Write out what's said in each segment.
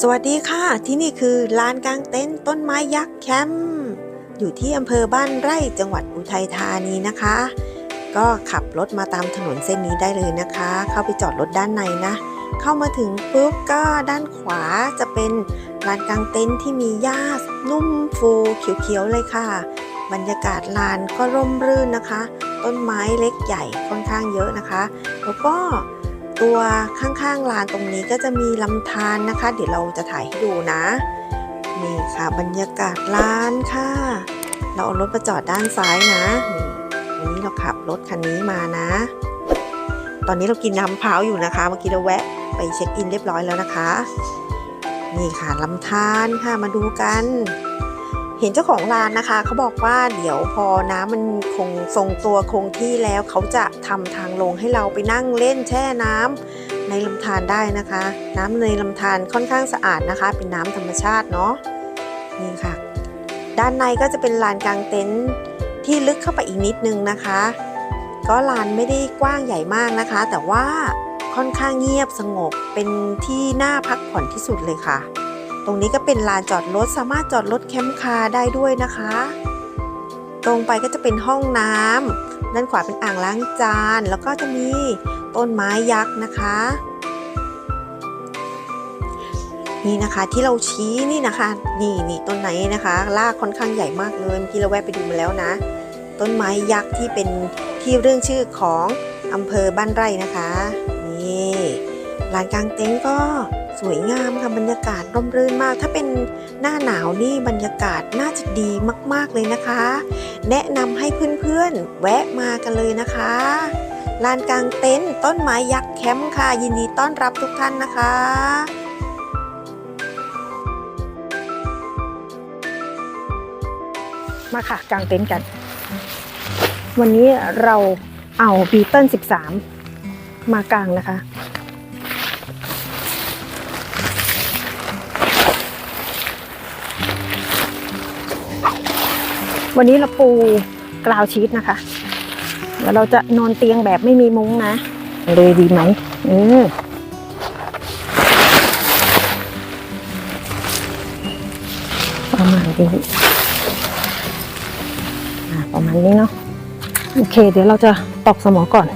สวัสดีค่ะ ที่นี่คือลานกลางเต็นท์ต้นไม้ยักษ์แคมป์อยู่ที่อำเภอบ้านไร่จังหวัดอุทัยธานีนะคะ ก็ขับรถมาตามถนนเส้นนี้ได้เลยนะคะ เข้าไปจอดรถด้านในนะ เข้ามาถึงปุ๊บก็ด้านขวาจะเป็นลานกลางเต็นท์ที่มีหญ้านุ่มฟูเขียวๆเลยค่ะ บรรยากาศลานก็ร่มรื่นนะคะ ต้นไม้เล็กใหญ่ค่อนข้างเยอะนะคะ แล้วก็ ตัวข้างๆลานตรงนี้ก็จะมีลำธารนะคะ เดี๋ยวเราจะถ่ายให้ดูนะ นี่ค่ะบรรยากาศลานค่ะ เราเอารถมาจอดด้านซ้ายนะนี่วันนี้เราขับรถคันนี้มานะ ตอนนี้เรากินน้ำมะพร้าวอยู่นะคะ เมื่อกี้เราแวะไปเช็คอินเรียบร้อยแล้วนะคะ นี่ค่ะลำธารค่ะมาดูกัน เห็นเจ้าของร้านนะคะเขาบอกว่าเดี๋ยวพอน้ำมันคงทรงตัวคงที่แล้วเขาจะทำทางลงให้เราไปนั่งเล่นแช่น้ำในลำธารได้นะคะ น้ำในลำธารค่อนข้างสะอาดนะคะ เป็นน้ำธรรมชาติเนาะนี่ค่ะ ด้านในก็จะเป็นลานกลางเต็นท์ที่ลึกเข้าไปอีกนิดนึงนะคะ ก็ลานไม่ได้กว้างใหญ่มากนะคะ แต่ว่าค่อนข้างเงียบสงบเป็นที่น่าพักผ่อนที่สุดเลยค่ะ ตรงนี้ก็เป็นลานจอดรถสามารถจอดรถแคมป์คาร์ได้ด้วยนะคะ ตรงไปก็จะเป็นห้องน้ำด้านขวาเป็นอ่างล้างจาน แล้วก็จะมีต้นไม้ยักษ์นะคะ นี่นะคะที่เราชี้นี่นะคะ นี่นี่ต้นไหนนะคะรากค่อนข้างใหญ่มากเลยเมื่อกี้เราแวะไปดูมาแล้วนะ ต้นไม้ยักษ์ที่เป็นที่เรื่องชื่อของอำเภอบ้านไร่นะคะนี่ลานกลางเต็นท์ก็ สวยงามค่ะบรรยากาศร่มรื่นมาก ถ้าเป็นหน้าหนาวนี่บรรยากาศน่าจะดีมาก ๆเลยนะคะ แนะนำให้เพื่อนๆ แวะมากันเลยนะคะลานกลางเต็นท์ต้นไม้ยักษ์แคมป์ค่ะ ยินดีต้อนรับทุกท่านนะคะมาค่ะกางเต็นท์กัน วันนี้เราเอาบีเติล13 มากางนะคะ วันนี้เราปูกราวชีตนะคะ เดี๋ยวเราจะนอนเตียงแบบไม่มีมุ้งนะ เลยดีไหมเออประมาณนี้ประมาณนี้เนาะ โอเค เดี๋ยวเราจะตอกสมอก่อน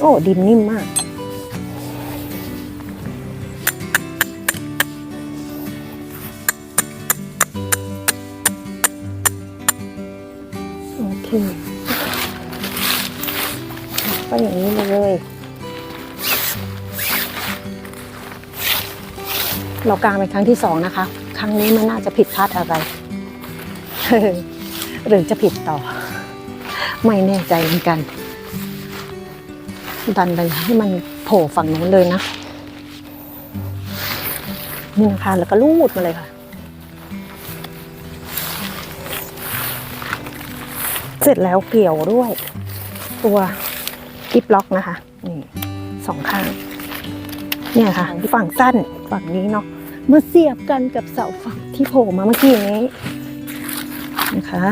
โอ้ดินนิ่มมาก ก็อย่างนี้เลย เรากางเป็นครั้งที่สองนะคะ ครั้งนี้มันน่าจะผิดพลาดอะไร หรือจะผิดต่อ ไม่แน่ใจเหมือนกัน ดันไปให้มันโผล่ฝั่งนู้นเลยนะ นี่นะคะ แล้วก็ลูดมาเลยค่ะ เสร็จแล้วเกี่ยวด้วย ตัวกิฟล็อกนะคะนี่สองข้าง เนี่ยค่ะ ฝั่งสั้นฝั่งนี้เนาะมาเสียบกันกับเสาฝั่งที่โผล่มาเมื่อกี้นี้นะคะ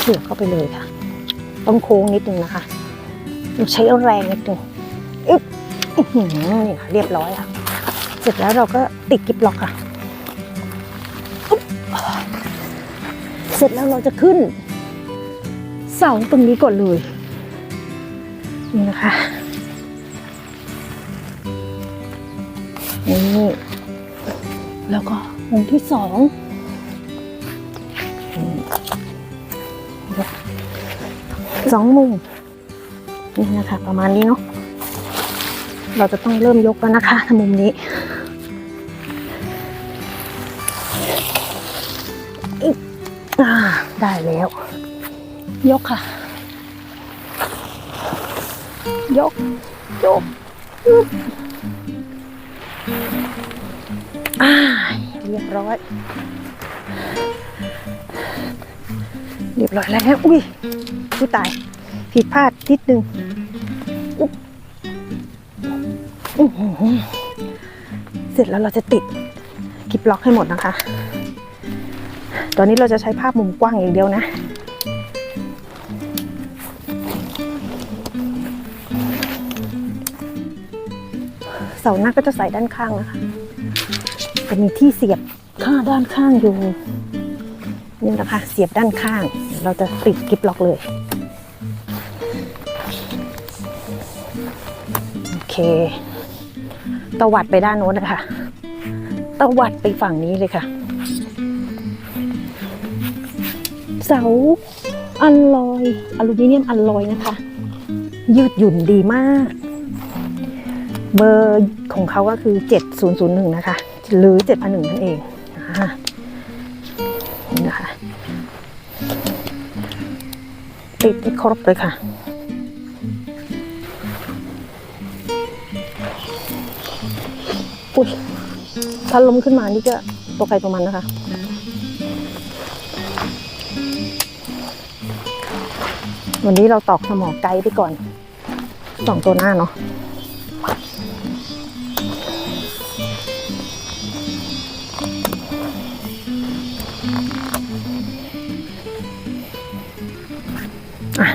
เสียบเข้าไปเลยค่ะ ต้องโค้งนิดนึงนะคะต้องใช้แรงนิดนึงอึ๊บอื้อนี่ค่ะเรียบร้อยค่ะ เสร็จแล้วเราก็ติดกิบล็อกค่ะ เสร็จแล้วเราจะขึ้น เสาตรงนี้ก่อนเลย นี่นะคะนี่แล้วก็มุมที่สองสองมุมนี่นะคะ ประมาณนี้เนาะเราจะต้องเริ่มยกแล้วนะคะมุมนี้ ยกค่ะ ยก ยกยึบอ่าเรียบร้อย เรียบร้อยแล้วอุ้ยผู้ตาย ผิดพลาดนิดนึงอุ๊บเสร็จแล้วเราจะติดกิบล็อกให้หมดนะคะ ตอนนี้เราจะใช้ภาพมุมกว้างอย่างเดียวนะ เสาหน้าก็จะใส่ด้านข้างนะคะจะมีที่เสียบข้าด้านข้างอยู่นี่นะคะเสียบด้านข้าง เราจะติดกิบล็อกเลยโอเคตวัดไปด้านโน้นนะคะตวัดไปฝั่งนี้เลยค่ะ เสาอัลลอยอลูมิเนียมอัลลอยนะคะ ยืดหยุ่นดีมาก เบอร์ของเขาก็คือ 7001 นะคะ หรือ 7001 นั่นเองอ่านี่นะคะติดให้ครบเลยค่ะอุ้ยถ้าล้มขึ้นมานี่ก็ตัวใครตัวมันนะคะวันนี้เราตอกสมอไกด์ไปก่อนสองตัวหน้าเนาะ อะ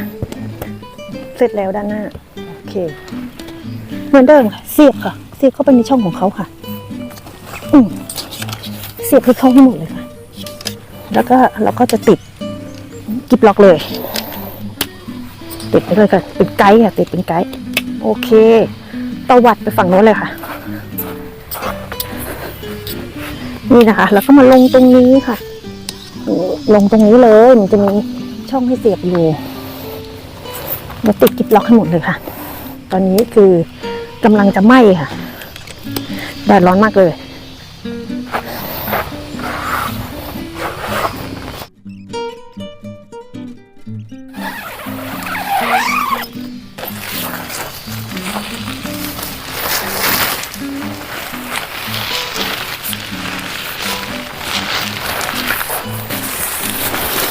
เสร็จแล้วด้านหน้า โอเค เหมือนเดิมค่ะ เสียบค่ะ เสียบเข้าไปในช่องของเขาค่ะ อืมเสียบให้เข้าให้หมดเลยค่ะ แล้วก็เราก็จะติดกิบล็อกเลย ติดไปเลยค่ะ เป็นไกด์ค่ะ ติดเป็นไกด์ โอเคตวัดไปฝั่งโน้นเลยค่ะ นี่นะคะ แล้วก็มาลงตรงนี้ค่ะ ลงตรงนี้เลย มันจะมีช่องให้เสียบอยู่ เราติดกิบล็อกให้หมดเลยค่ะ ตอนนี้คือกำลังจะไหม้ค่ะแดดร้อนมากเลย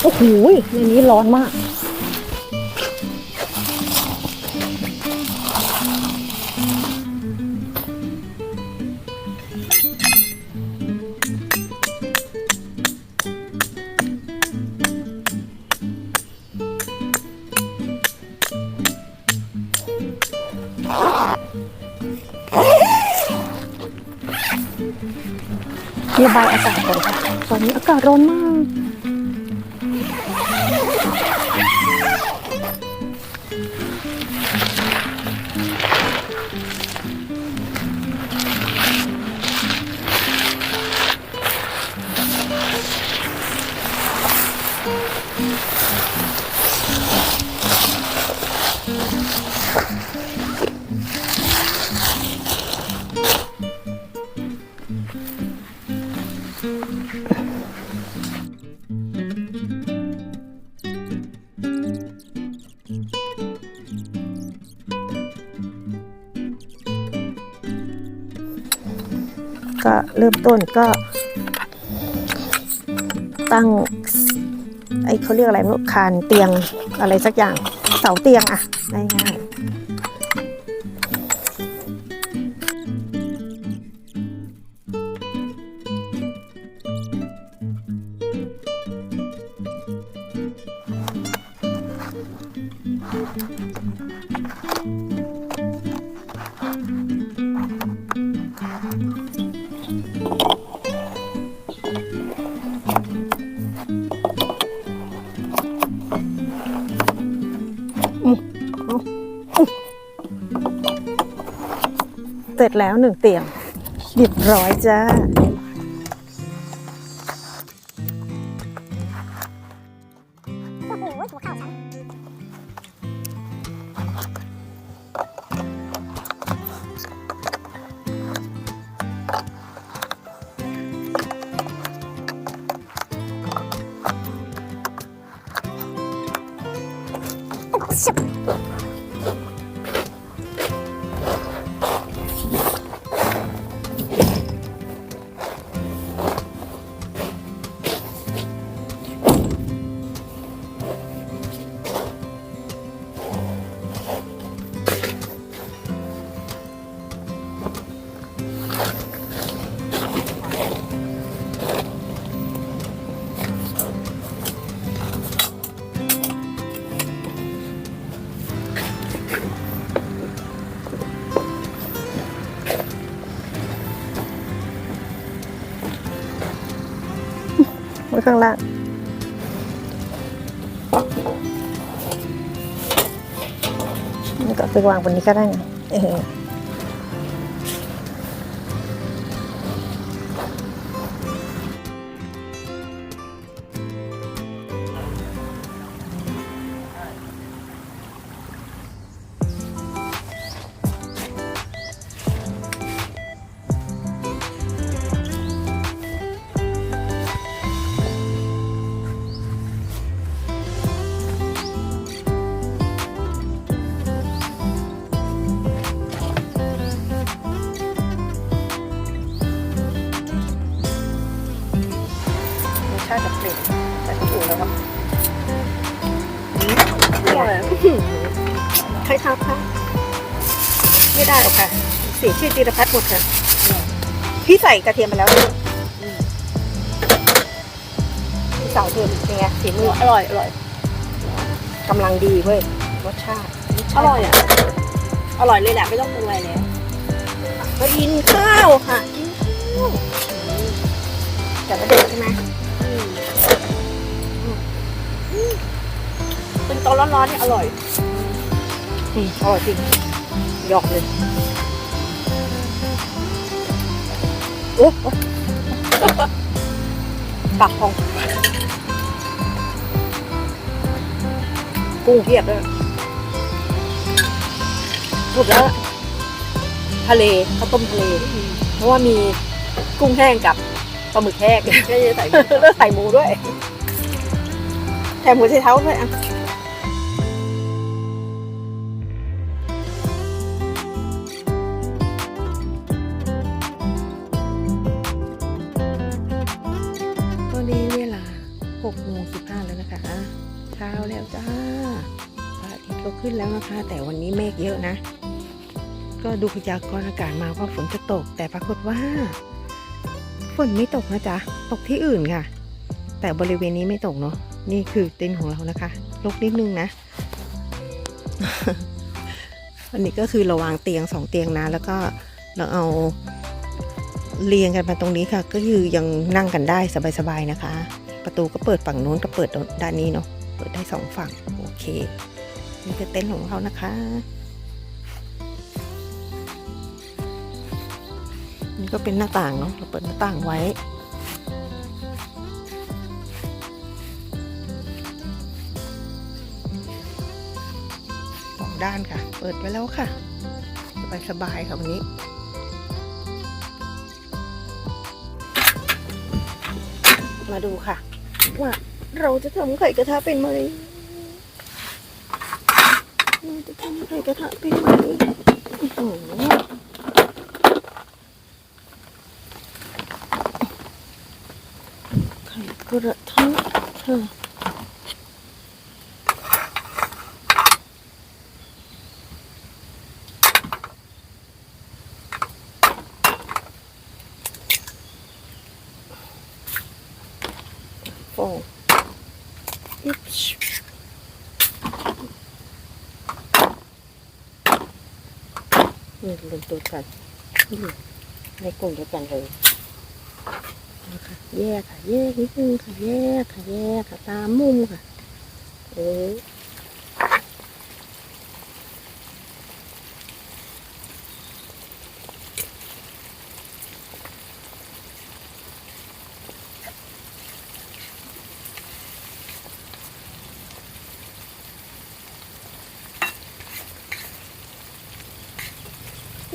โอ้โหในนี้ร้อนมาก ระบายอากาศก่อนค่ะตอนนี้อากาศร้อนมาก ริ่มต้นก็ ตั้ง ไอเขาเรียกอะไรไม่รู้คานเตียงอะไรสักอย่างเสาเตียงอะ เสร็จแล้วหนึ่งเตียงเรียบร้อยจ้า ข้างล่างนี่ก็ไปวางบนนี้ก็ได้ไงเออ ชาติจะเปลี่ยนแต่ก็ถูแล้วครับใครครับคะไม่ได้หรอกค่ะ เสียชื่อจีรพัฒน์หมดค่ะ พี่ใส่กระเทียมไปแล้วด้วยพี่สาวเธอเป็นไงฝีมืออร่อยอร่อยกำลังดีเว้ยรสชาติอร่อยอะ อร่อยเลยแหละไม่ต้องปรุงอะไรแล้วก็กินข้าวค่ะกินข้าวแต่ก็เด็กใช่ไหม อนร้อนๆเนี่ยอร่อยอืมอร่อยจริงหยอกเลยโอ้โอ้ปากพอง กุ้งเพียบเลยสุดแล้วทะเลข้าวต้มทะเล เพราะว่ามีกุ้งแห้งกับปลาหมึกแห้งก็จะใส่แล้วใส่หมูด้วย แถมหัวไชเท้าด้วยอะ ก็ขึ้นแล้วนะคะ แต่วันนี้เมฆเยอะนะ ก็ดูพยากรณ์อากาศมาว่าฝนจะตก แต่ปรากฏว่า ฝนไม่ตกนะจ๊ะ ตกที่อื่นค่ะ แต่บริเวณนี้ไม่ตกเนาะนี่คือเต็นท์ของเรานะคะลกนิดนึงนะอันนี้ก็คือราวางเตียงสองเตียงนะ แล้วก็เราเอาเรียงกันมาตรงนี้ค่ะ ก็คือยังนั่งกันได้สบายๆนะคะ ประตูก็เปิดฝั่งนู้นก็เปิดด้านนี้เนาะเปิดได้สองฝั่ง โอเค นี่คือเต็นท์ของเขานะคะ นี่ก็เป็นหน้าต่างเนาะเราเปิดหน้าต่างไว้สองด้านค่ะ เปิดไว้แล้วค่ะ สบายๆค่ะวันนี้มาดูค่ะ ว่าเราจะทำไข่กระทะเป็นไหม จะทำไข่กระทะไปไหมอื้อหือไข่กระทะเธองอิ๊บชิ นี่รวมตัวกันนี่ในกลุ่มเดียวกันเลยเอาค่ะแยกค่ะ แยกนิดนึงค่ะ แยกค่ะ แยกค่ะ ตามมุมค่ะ เออ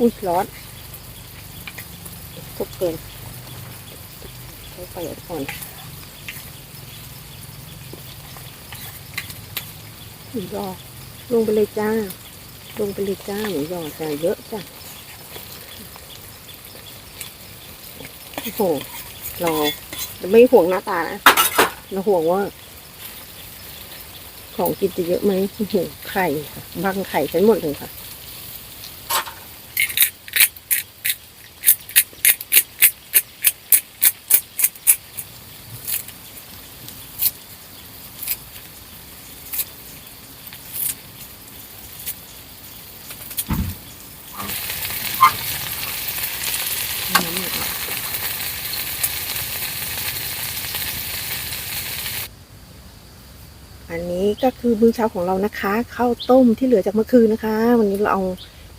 อุ้ยร้อนทุกเกินใช้ไฟอ่อนหมูยอลงไปเลยจ้า ลงไปเลยจ้าหมูยอจ้าเยอะจ้ะโอ้โหเราไม่ห่วงหน้าตานะเราห่วงว่า ของกินจะเยอะไหมโอ้โหไข่ค่ะบังไข่ฉันหมดเลยค่ะ น้ำมันออก อันนี้ ก็คือมื้อเช้าของเรานะคะข้าวต้มที่เหลือจากเมื่อคืนนะคะ วันนี้เราเอา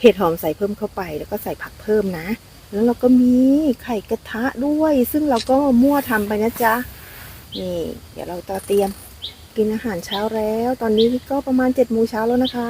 เห็ดหอมใส่เพิ่มเข้าไป แล้วก็ใส่ผักเพิ่มนะ แล้วเราก็มีไข่กระทะด้วย ซึ่งเราก็มั่วทำไปนะจ๊ะนี่เดี๋ยวเราจะเตรียมกินอาหารเช้าแล้ว ตอนนี้ก็ประมาณเจ็ดโมงเช้าแล้วนะคะ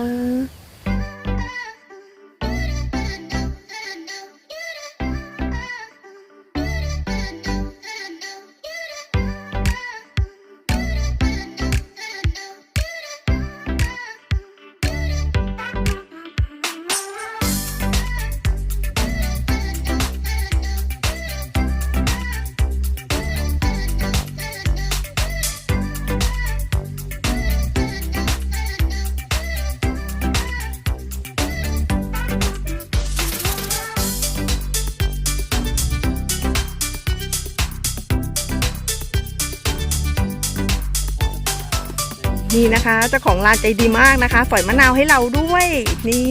นี่นะคะเจ้าของร้านใจดีมากนะคะฝอยมะนาวให้เราด้วย นี่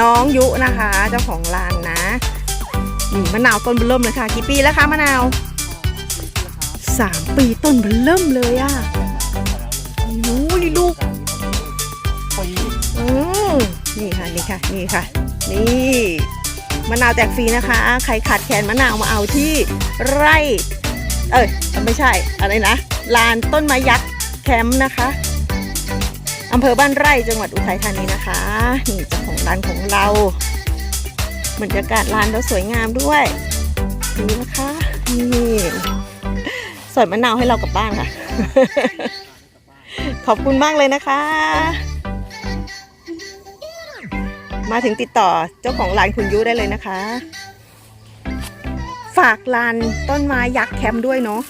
น้องยุนะคะ เจ้าของร้านนะนี่มะนาวต้นเบอเริ่มเลยค่ะกี่ปีแล้วคะมะนาวสามปีต้นเบอเริ่มเลยอะ่ะโอ้นี่ลูกอืมนี่ค่ะนี่ค่ะนี่ค่ะ นี่มะนาวแจกฟรีนะคะ ใครขาดแคลนมะนาวมาเอาที่ไร่ เอ้ยไม่ใช่อะไรนะลานต้นไม้ยักษ์ แคมป์นะคะอำเภอบ้านไร่จังหวัดอุทัยธานีนะคะนี่เจ้าของร้านของเราบรรยากาศร้านเราสวยงามด้วยนี่นะคะนี่สอยมะนาวให้เรากลับบ้านค่ะ ขอบคุณมากเลยนะคะ มาถึงติดต่อเจ้าของร้านคุณยุได้เลยนะคะ ฝากลานต้นไม้ยักษ์แคมป์ด้วยเนาะ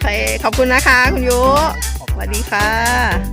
เคขอบคุณนะคะ คุณยุสวัสดีค่ะ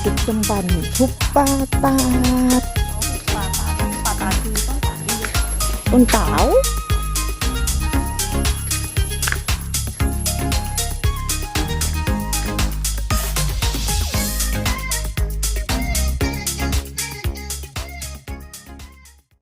นแดงดึกดำบันทุบป่าตาดต้นเต๋า